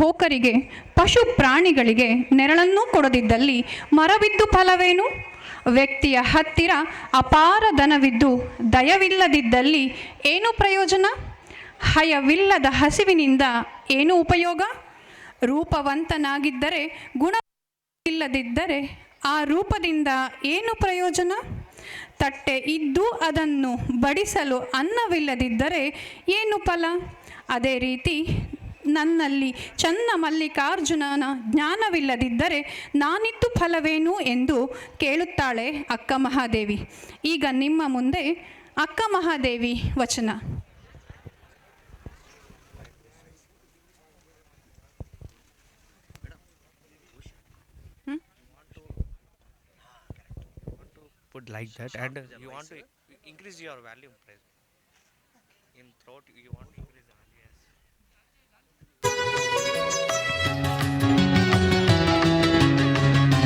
ಹೋಕರಿಗೆ ಪಶು ಪ್ರಾಣಿಗಳಿಗೆ ನೆರಳನ್ನೂ ಕೊಡದಿದ್ದಲ್ಲಿ ಮರವಿದ್ದು ಫಲವೇನು? ವ್ಯಕ್ತಿಯ ಹತ್ತಿರ ಅಪಾರ ಧನವಿದ್ದು ದಯವಿಲ್ಲದಿದ್ದಲ್ಲಿ ಏನು ಪ್ರಯೋಜನ? ಹಯವಿಲ್ಲದ ಹಸಿವಿನಿಂದ ಏನು ಉಪಯೋಗ? ರೂಪವಂತನಾಗಿದ್ದರೆ ಗುಣ ಇಲ್ಲದಿದ್ದರೆ ಆ ರೂಪದಿಂದ ಏನು ಪ್ರಯೋಜನ? ತಟ್ಟೆ ಇದ್ದು ಅದನ್ನು ಬಡಿಸಲು ಅನ್ನವಿಲ್ಲದಿದ್ದರೆ ಏನು ಫಲ? ಅದೇ ರೀತಿ ನನ್ನಲ್ಲಿ ಚನ್ನ ಮಲ್ಲಿಕಾರ್ಜುನನ ಜ್ಞಾನವಿಲ್ಲದಿದ್ದರೆ ನಾನಿದ್ದು ಫಲವೇನು ಎಂದು ಕೇಳುತ್ತಾಳೆ ಅಕ್ಕ ಮಹಾದೇವಿ. ಈಗ ನಿಮ್ಮ ಮುಂದೆ ಅಕ್ಕ ಮಹಾದೇವಿ ವಚನ. put like that and you want to increase your volume price. In throat you want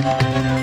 ಮರವಿದ್ದು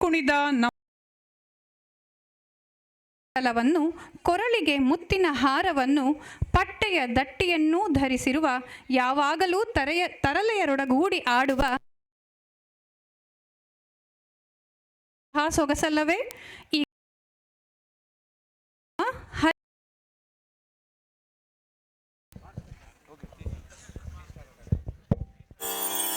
ಕುಣಿದ ನಲವನ್ನು ಕೊರಳಿಗೆ ಮುತ್ತಿನ ಹಾರವನ್ನು ಪಟ್ಟೆಯ ದಟ್ಟಿಯನ್ನೂ ಧರಿಸಿರುವ ಯಾವಾಗಲೂ ತರೆಯ ತರಲೆಯರೊಡಗೂಡಿ ಆಡುವ ಸೊಗಸಲ್ಲವೇ ಈ you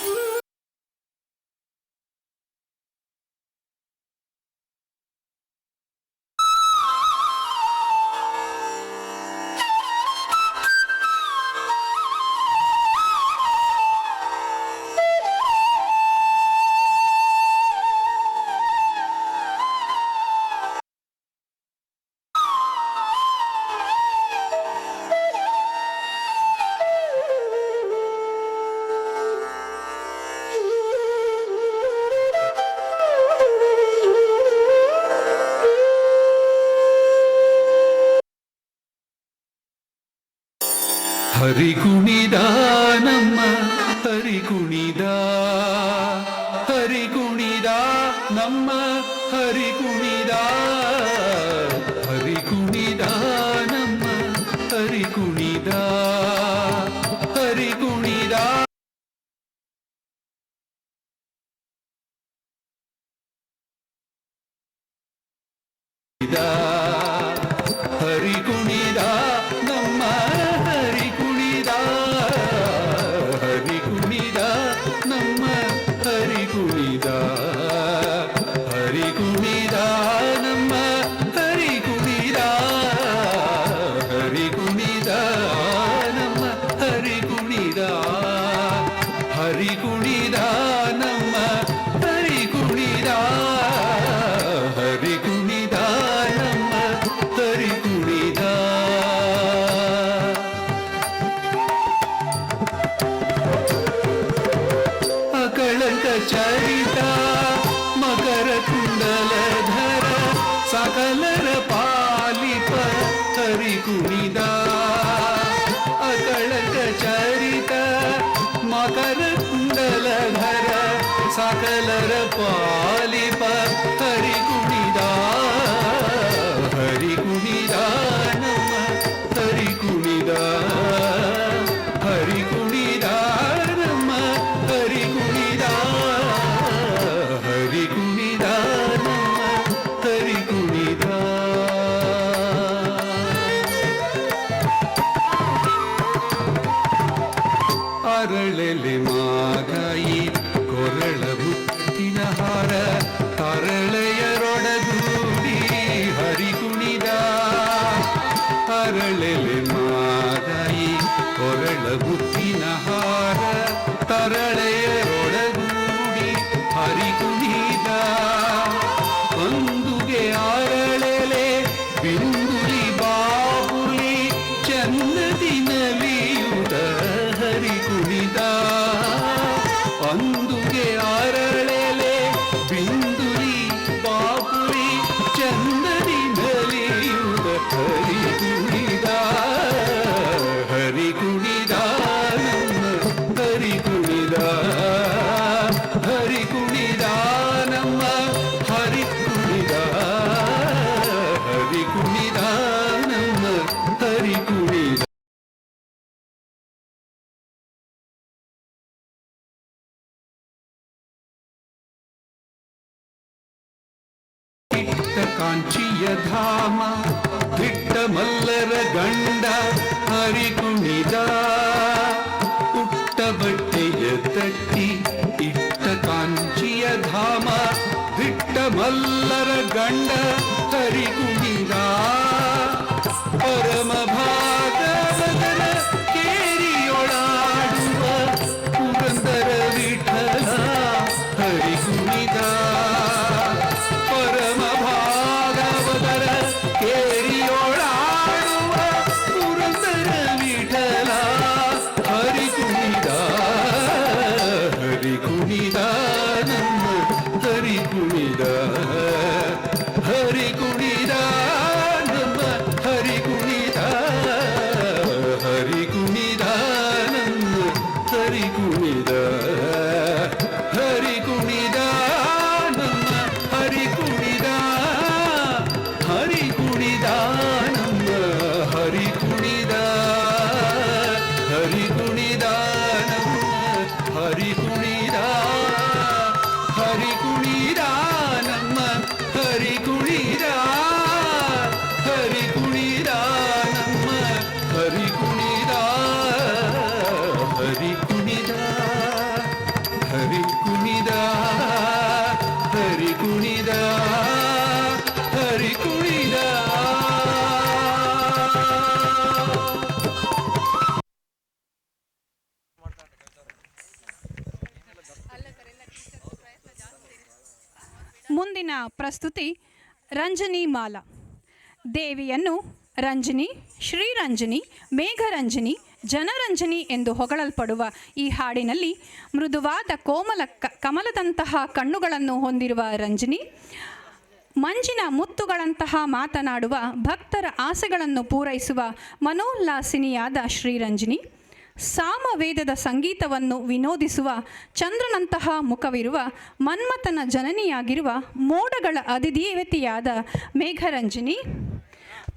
ಹರಿಗುಣಿದಾ 鼓励。ವಿಟ್ಟ ಕಾಂಚಿಯ ಧಾಮ ಬಿಟ್ಟ ಮಲ್ಲರ ಗಂಡ ಹರಿಗುಣಿದ ಪುಟ್ಟ ಬಟ್ಟೆಯ ತಟ್ಟಿ ಇಟ್ಟ ಕಾಂಚಿಯ ಧಾಮ ಬಿಟ್ಟ ಮಲ್ಲರ ಗಂಡ ಹರಿಗುಣಿದ ಪರಮ ಭಾ ആനന്ദ തരികുണിതാ ಮುಂದಿನ ಪ್ರಸ್ತುತಿ ರಂಜನಿ ಮಾಲಾ. ದೇವಿಯನ್ನು ರಂಜನಿ ಶ್ರೀರಂಜನಿ ಮೇಘರಂಜನಿ ಜನರಂಜನಿ ಎಂದು ಹೊಗಳಲ್ಪಡುವ ಈ ಹಾಡಿನಲ್ಲಿ ಮೃದುವಾದ ಕೋಮಲ ಕಮಲದಂತಹ ಕಣ್ಣುಗಳನ್ನು ಹೊಂದಿರುವ ರಂಜನಿ, ಮಂಜಿನ ಮುತ್ತುಗಳಂತಹ ಮಾತನಾಡುವ ಭಕ್ತರ ಆಸೆಗಳನ್ನು ಪೂರೈಸುವ ಮನೋಲ್ಲಾಸಿನಿಯಾದ ಶ್ರೀರಂಜನಿ, ಸಾಮವೇದದ ಸಂಗೀತವನ್ನು ವಿನೋದಿಸುವ ಚಂದ್ರನಂತಹ ಮುಖವಿರುವ ಮನ್ಮಥನ ಜನನಿಯಾಗಿರುವ ಮೋಡಗಳ ಅಧಿದೇವತೆಯಾದ ಮೇಘರಂಜನಿ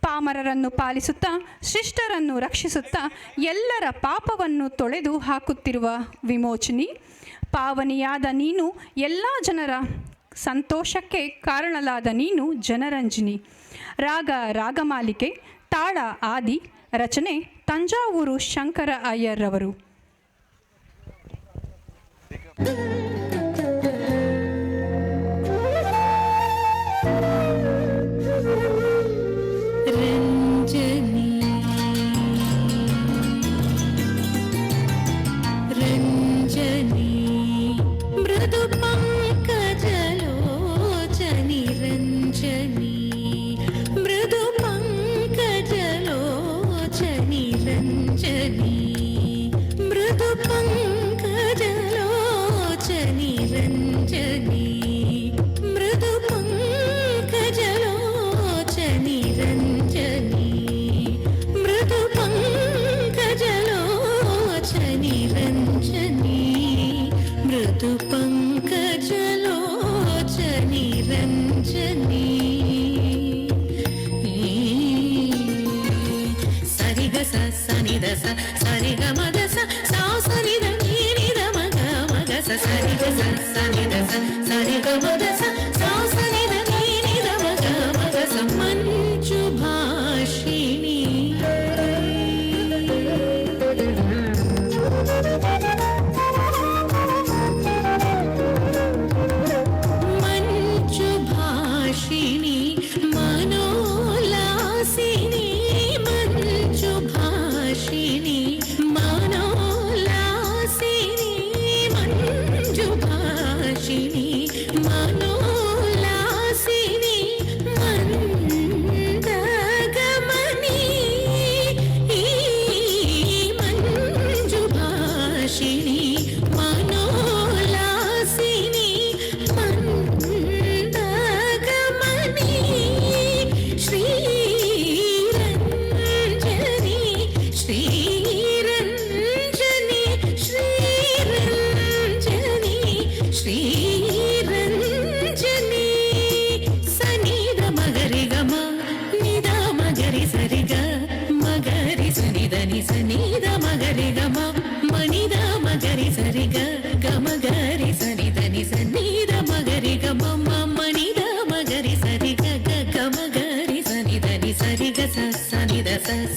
ಪಾಮರರನ್ನು ಪಾಲಿಸುತ್ತಾ, ಶಿಷ್ಟರನ್ನು ರಕ್ಷಿಸುತ್ತಾ, ಎಲ್ಲರ ಪಾಪವನ್ನು ತೊಳೆದು ಹಾಕುತ್ತಿರುವ ವಿಮೋಚನಿ. ಪಾವನಿಯಾದ ನೀನು ಎಲ್ಲ ಜನರ ಸಂತೋಷಕ್ಕೆ ಕಾರಣಲಾದ ನೀನು ಜನರಂಜಿನಿ. ರಾಗ, ರಾಗಮಾಲಿಕೆ, ತಾಳ ಆದಿ ರಚನೆ ತಂಜಾವೂರು ಶಂಕರ ಅಯ್ಯರ್ರವರು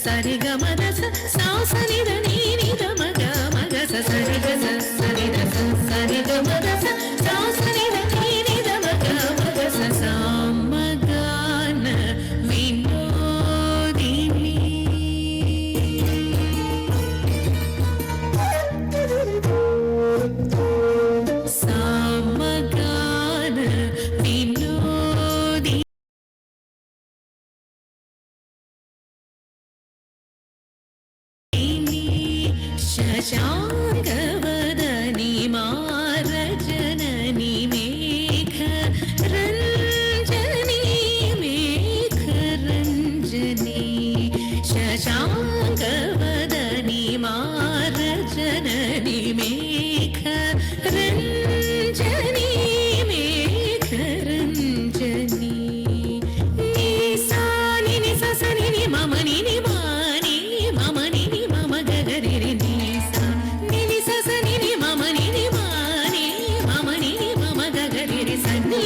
సరిగ మదస సాస నిద నీ నిద మగ మగస సరిగ సరిద సరిగ మదస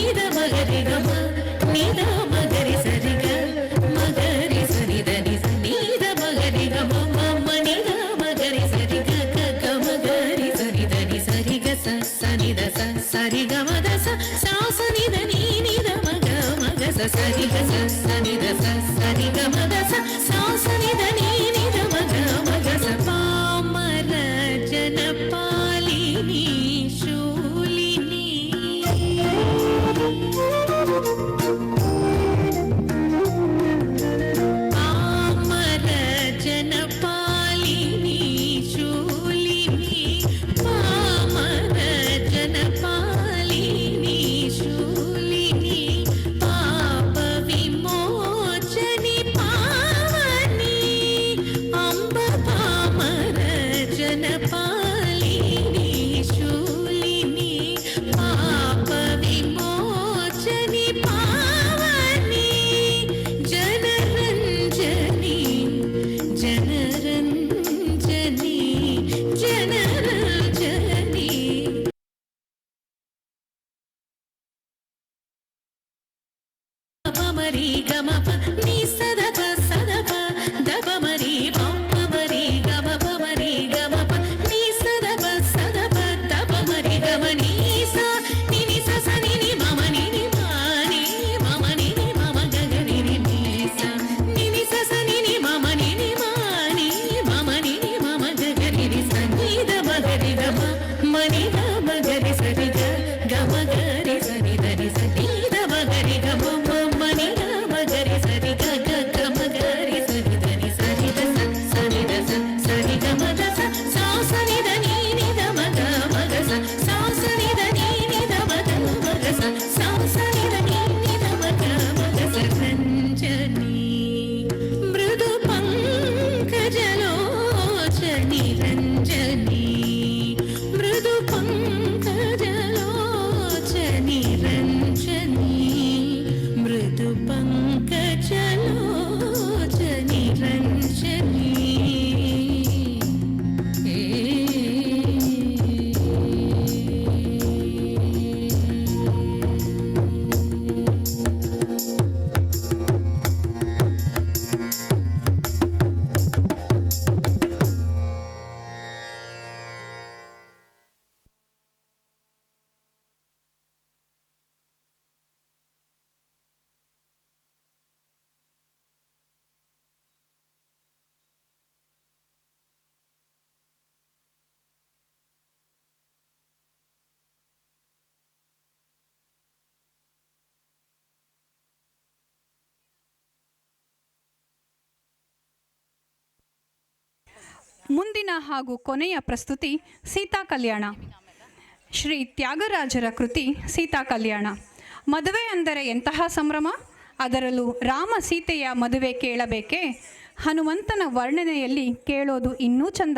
நீதமகரிடமா நீதம் ಮುಂದಿನ ಹಾಗೂ ಕೊನೆಯ ಪ್ರಸ್ತುತಿ ಸೀತಾ ಕಲ್ಯಾಣ. ಶ್ರೀ ತ್ಯಾಗರಾಜರ ಕೃತಿ ಸೀತಾ ಕಲ್ಯಾಣ. ಮದುವೆ ಅಂದರೆ ಎಂತಹ ಸಂಭ್ರಮ? ಅದರಲ್ಲೂ ರಾಮ ಸೀತೆಯ ಮದುವೆ ಕೇಳಬೇಕೇ? ಹನುಮಂತನ ವರ್ಣನೆಯಲ್ಲಿ ಕೇಳೋದು ಇನ್ನೂ ಚಂದ.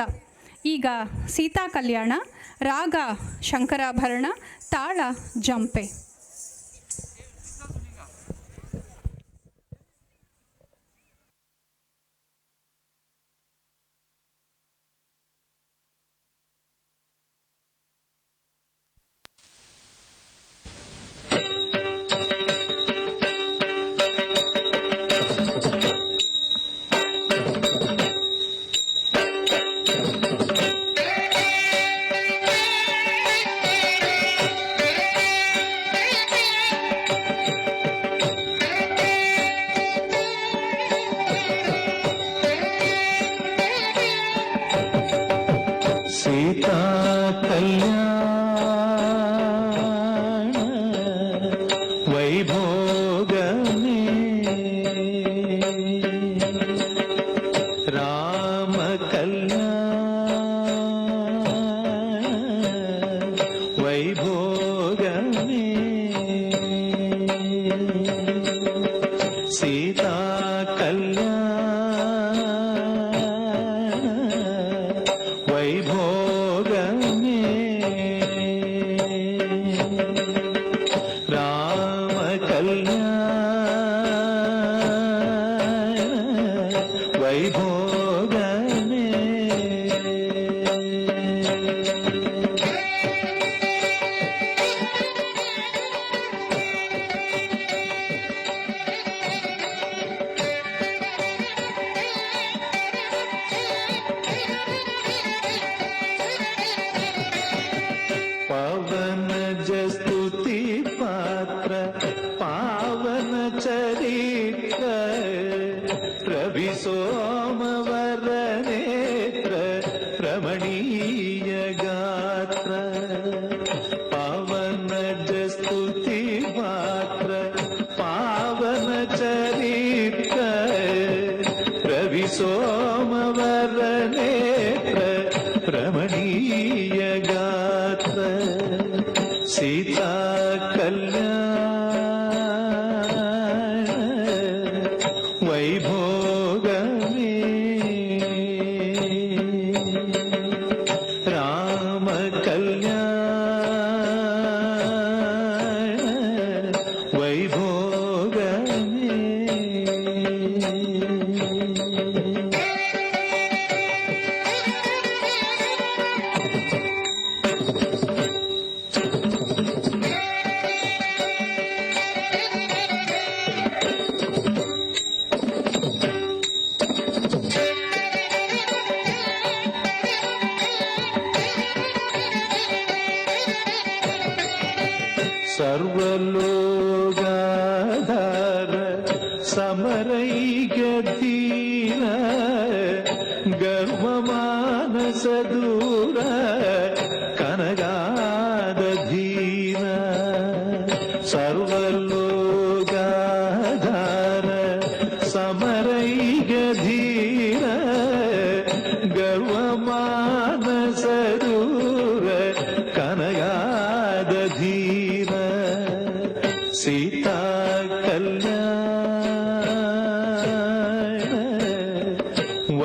ಈಗ ಸೀತಾ ಕಲ್ಯಾಣ, ರಾಗ, ಶಂಕರಾಭರಣ, ತಾಳ, ಜಂಪೆ.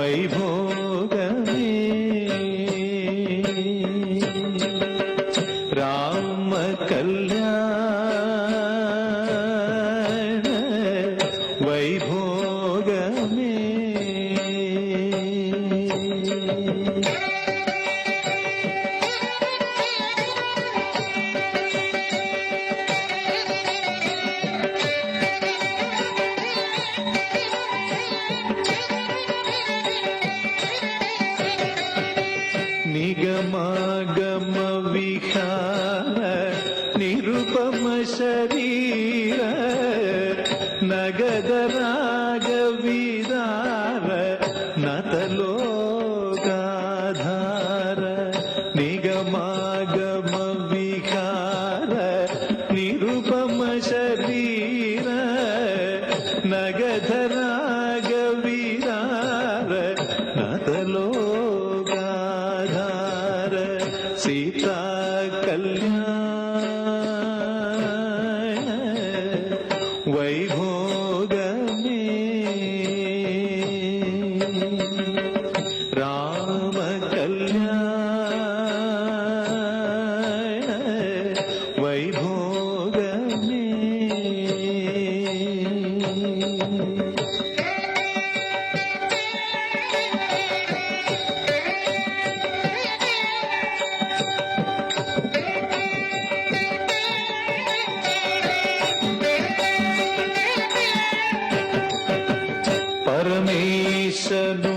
ವೈಭೋ राधा सब